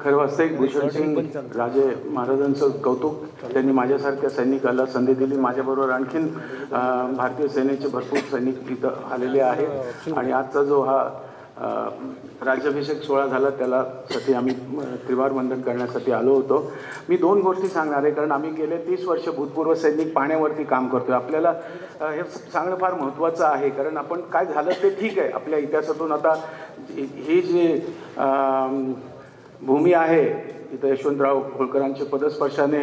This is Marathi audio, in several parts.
खरं वास्तविक भूषणसिंग राजे महाराजांचं कौतुक त्यांनी माझ्यासारख्या सैनिकाला संधी दिली. माझ्याबरोबर आणखीन भारतीय सेनेचे भरपूर सैनिक तिथं आलेले आहेत. आणि आजचा जो हा राज्याभिषेक सोहळा झाला त्याला साठी आम्ही त्रिवार वंदन करण्यासाठी आलो होतो. मी दोन गोष्टी सांगणार आहे कारण आम्ही गेले तीस वर्ष भूतपूर्व सैनिक पाण्यावरती काम करतोय. आपल्याला हे सांगणं फार महत्त्वाचं आहे कारण आपण काय झालं ते ठीक आहे. आपल्या इतिहासातून आता ही जी भूमी आहे इथं यशवंतराव होळकरांच्या पदस्पर्शाने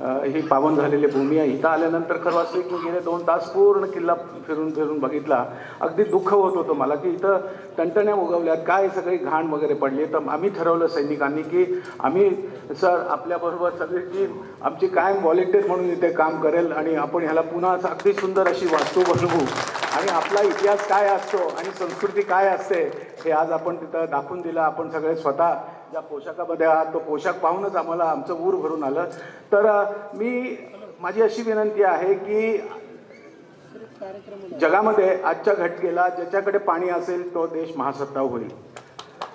ही पावन झालेली भूमी आहे. इथं आल्यानंतर खरं वाटलं की गेले दोन तास पूर्ण किल्ला फिरून फिरून बघितला. अगदी दुःख होत होतं मला की इथं टणटण्या उगवल्यात काय सगळी घाण वगैरे पडली. तर आम्ही ठरवलं सैनिकांनी की आम्ही सर आपल्याबरोबर सगळी टीम आमची कायम व्हॉलेंटियर म्हणून इथे काम करेल आणि आपण ह्याला पुन्हा अगदी सुंदर अशी वास्तू बनवू. आणि आपला इतिहास काय असतो आणि संस्कृती काय असते हे आज आपण तिथं दाखवून दिलं. आपण सगळे स्वतः ज्या पोशाखामध्ये आहात तो पोशाख पाहूनच आम्हाला आमचं ऊर भरून आलं. तर मी माझी अशी विनंती आहे की जगामध्ये आजच्या घटकेला ज्याच्याकडे पाणी असेल तो देश महासत्ता होईल.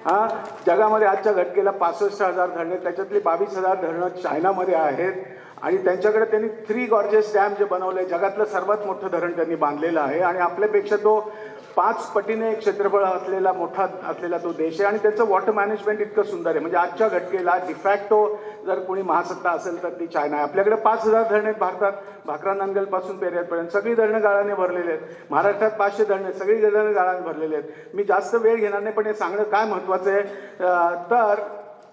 हा? जगामध्ये आजच्या घटकेला पासष्ट हजार धरणे त्याच्यातली बावीस हजार धरणं चायनामध्ये आहेत. आणि त्यांच्याकडे त्यांनी थ्री गॉर्जेस डॅम जे बनवले जगातलं सर्वात मोठं धरण त्यांनी बांधलेलं आहे. आणि आपल्यापेक्षा तो पाच पटीने क्षेत्रफळ असलेला मोठा असलेला तो देश आहे. आणि त्याचं वॉटर मॅनेजमेंट इतकं सुंदर आहे. म्हणजे आजच्या घटकेला डिफॅक्टो जर कोणी महासत्ता असेल तर ती चायना आहे. आपल्याकडे पाच हजार धरणे आहेत भारतात. भाकरा नांदलपासून पेऱ्यापर्यंत सगळी धरणं गाळाने भरलेली आहेत. महाराष्ट्रात पाचशे धरणे सगळी धरणं गाळाने भरलेली आहेत. मी जास्त वेळ घेणार नाही पण हे सांगणं काय महत्त्वाचं आहे? तर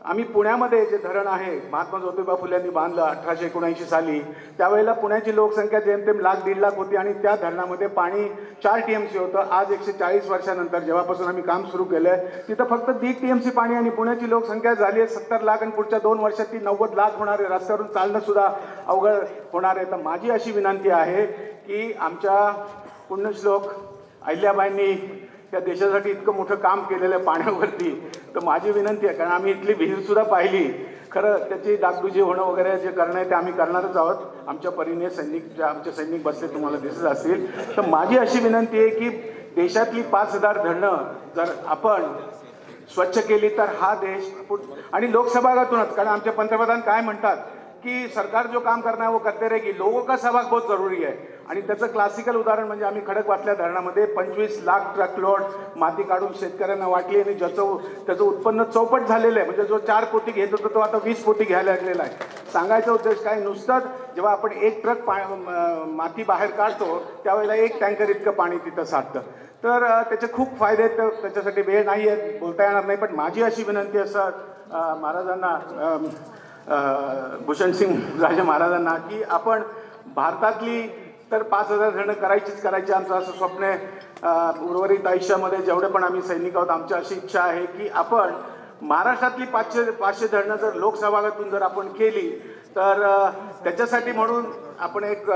आम्ही पुण्यामध्ये जे धरण आहे महात्मा ज्योतिबा फुले यांनी बांधलं अठराशे एकोणऐंशी साली त्यावेळेला पुण्याची लोकसंख्या जेमतेम लाख दीड लाख होती आणि त्या धरणामध्ये पाणी चार टी एम सी होतं. आज एकशे चाळीस वर्षानंतर जेव्हापासून आम्ही काम सुरू केलं आहे तिथं फक्त दीड टी एम सी पाणी आणि पुण्याची लोकसंख्या झाली आहे. सत्तर लाख आणि पुढच्या दोन वर्षात ती नव्वद लाख होणार आहे रस्त्यावरून चालणंसुद्धा अवघड होणार आहे. तर माझी अशी विनंती आहे की आमच्या पुण्यश्लोक अहिल्याबाईंनी त्या देशासाठी इतकं मोठं काम केलेलं आहे पाण्यावरती. तर माझी विनंती आहे कारण आम्ही इथली विहीर सुद्धा पाहिली. खरं त्याची डागडुजी होणं वगैरे जे करणं आहे ते आम्ही करणारच आहोत. आमच्या परीने सैनिक जे आमचे सैनिक बसले तुम्हाला दिसत असतील. तर माझी अशी विनंती आहे की देशातली पाच हजार धरणं जर आपण स्वच्छ केली तर हा देश पुढ- आणि लोकसभागातूनच कारण आमचे पंतप्रधान काय म्हणतात की सरकार जो काम करना है वो करते रहेगी लोगों का सहभाग बहुत जरुरी आहे. आणि त्याचं क्लासिकल उदाहरण म्हणजे आम्ही खडकवासल्या धरणामध्ये पंचवीस लाख ट्रक लोड माती काढून शेतकऱ्यांना वाटली आणि ज्याचं त्याचं उत्पन्न चौपट झालेलं आहे. म्हणजे जो चार कोटी घेत होता तो आता वीस कोटी घ्यायला लागलेला आहे. सांगायचा उद्देश काय? नुसतंच जेव्हा आपण एक ट्रक पा माती बाहेर काढतो त्यावेळेला एक टँकर इतकं पाणी तिथं साठतं. तर त्याचे खूप फायदे आहेत. तर त्याच्यासाठी वेळ नाही आहेत बोलता येणार नाही. पण माझी अशी विनंती असं महाराजांना भूषण सिंग भूषणसिंग राजे महाराजांना की आपण भारतातली तर पाच हजार धरणं करायचीच करायची आमचं असं स्वप्न आहे. उर्वरित आयुष्यामध्ये जेवढे पण आम्ही सैनिक आहोत आमची अशी इच्छा आहे की आपण महाराष्ट्रातली पाचशे पाचशे धरणं जर लोकसहभागातून जर आपण केली तर त्याच्यासाठी म्हणून आपण एक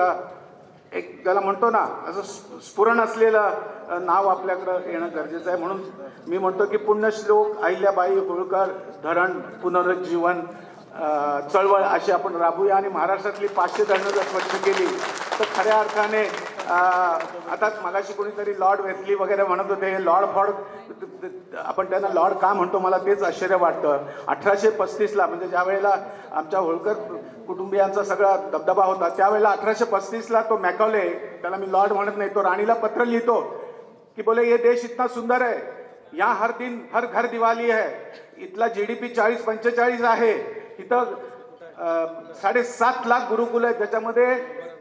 एक ज्याला म्हणतो ना असं स्फुरण असलेलं नाव आपल्याकडं येणं गरजेचं आहे. म्हणून मी म्हणतो की पुण्यश्लोक अहिल्याबाई होळकर धरण पुनरुज्जीवन चळवळ अशी आपण राबूया आणि महाराष्ट्रातली पाचशे धरणं जर स्वच्छ केली तर खऱ्या अर्थाने आता मलाशी कोणीतरी लॉर्ड वेस्ली वगैरे म्हणत होते हे लॉर्ड फॉर्ड आपण त्यांना लॉर्ड का म्हणतो? मला तेच आश्चर्य वाटतं. अठराशे पस्तीसला म्हणजे ज्या वेळेला आमच्या होळकर कुटुंबियांचा सगळा दबदबा होता त्यावेळेला अठराशे पस्तीसला तो मॅकॉले त्याला मी लॉर्ड म्हणत नाही तो राणीला पत्र लिहितो की बोले ये देश इतना सुंदर आहे या हर दिन हर घर दिवाळी आहे इथला जी डी पी चाळीस पंचेचाळीस आहे इथं साडेसात लाख गुरुकुल आहेत त्याच्यामध्ये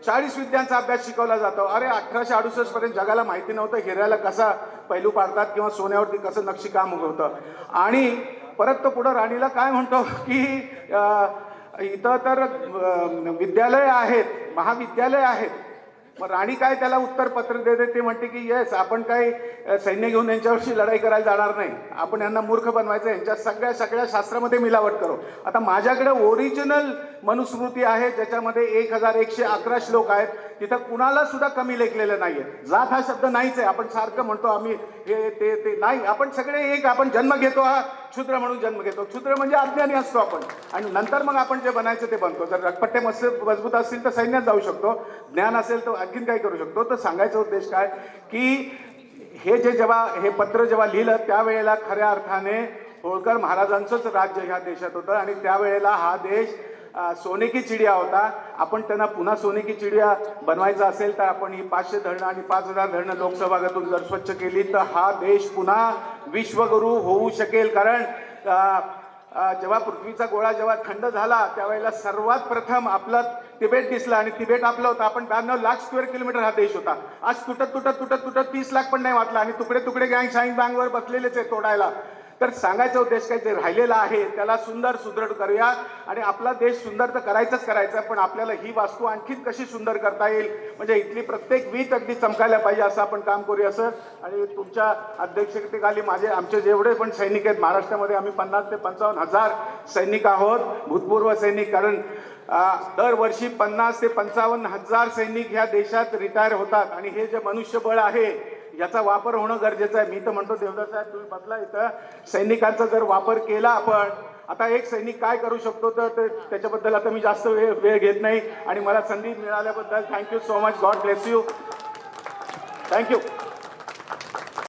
चाळीस विद्यांचा अभ्यास शिकवला जातो. अरे अठराशे अडुसष्ट पर्यंत जगाला माहिती नव्हतं हिऱ्याला कसा पैलू पाडतात किंवा सोन्यावरती कसं नक्षीकाम उगवतं. आणि परत तो पुढं राणीला काय म्हणतो की इथं तर विद्यालय आहेत महाविद्यालय आहेत. मग राणी काय त्याला उत्तर पत्र देते? ते म्हणते की येस आपण काही सैन्य घेऊन यांच्यावरची लढाई करायला जाणार नाही. आपण यांना मूर्ख बनवायचं यांच्या सगळ्या सगळ्या शास्त्रामध्ये मिलावट करू. आता माझ्याकडे ओरिजिनल मनुस्मृती आहे ज्याच्यामध्ये एक हजार एकशे अकरा श्लोक आहेत. तिथं कुणाला सुद्धा कमी लेखलेलं नाहीये. जात हा शब्द नाहीच आहे. आपण सारखं म्हणतो आम्ही हे ते ते नाही. आपण सगळे एक आपण जन्म घेतो हा क्षुद्र म्हणून जन्म घेतो. क्षुद्र म्हणजे अज्ञानी असतो आपण. आणि नंतर मग आपण जे बनायचं ते बनतो. जर रखपट्टे मस्त मजबूत असतील तर सैन्यात जाऊ शकतो. ज्ञान असेल तर आणखीन काही करू शकतो. तर सांगायचा उद्देश काय? की हे जे जेव्हा हे पत्र जेव्हा लिहिलं त्यावेळेला खऱ्या अर्थाने होळकर महाराजांचंच राज्य ह्या देशात होतं. आणि त्यावेळेला हा देश सोने की चिडिया होता. आपण त्यांना पुन्हा सोने की चिडिया बनवायचा असेल तर आपण ही पाचशे धरणं आणि पाच हजार धरणं लोकसहभागातून जर स्वच्छ केली तर हा देश पुन्हा विश्वगुरू होऊ शकेल. कारण जेव्हा पृथ्वीचा गोळा जेव्हा थंड झाला त्यावेळेला सर्वात प्रथम आपला तिबेट दिसला आणि तिबेट आपलं होतं. आपण ब्याण्णव लाख स्क्वेअर किलोमीटर हा देश होता. आज तुटत तुटत तुटत तुटत तीस लाख पण नाही वाटला आणि तुकडे तुकडे गँग शाईन बँगवर बसलेलेच आहे तोडायला. तर सांगायचा उद्देश काय जे राहिलेला आहे त्याला सुंदर सुदृढ करूया. आणि आपला देश सुंदर तर करायचंच करायचं पण आपल्याला ही वास्तू आणखीन कशी सुंदर करता येईल? म्हणजे इथली प्रत्येक वीट अगदी चमकायला पाहिजे असं आपण काम करूया असं आणि तुमच्या अध्यक्षतेखाली माझे आमचे जेवढे पण सैनिक आहेत महाराष्ट्रामध्ये आम्ही पन्नास ते पंचावन्न हजार सैनिक आहोत भूतपूर्व सैनिक. कारण दरवर्षी पन्नास ते पंचावन्न हजार सैनिक ह्या देशात रिटायर होतात. आणि हे जे मनुष्यबळ आहे याचा वापर होणं गरजेचं आहे. मी तर म्हणतो देवदास साहेब तुम्ही बसला इथं. सैनिकांचा जर वापर केला आपण आता एक सैनिक काय करू शकतो तर ते- त्याच्याबद्दल आता मी जास्त वेळ वेळ घेत नाही. आणि मला संधी मिळाल्याबद्दल thank you so much God bless you thank you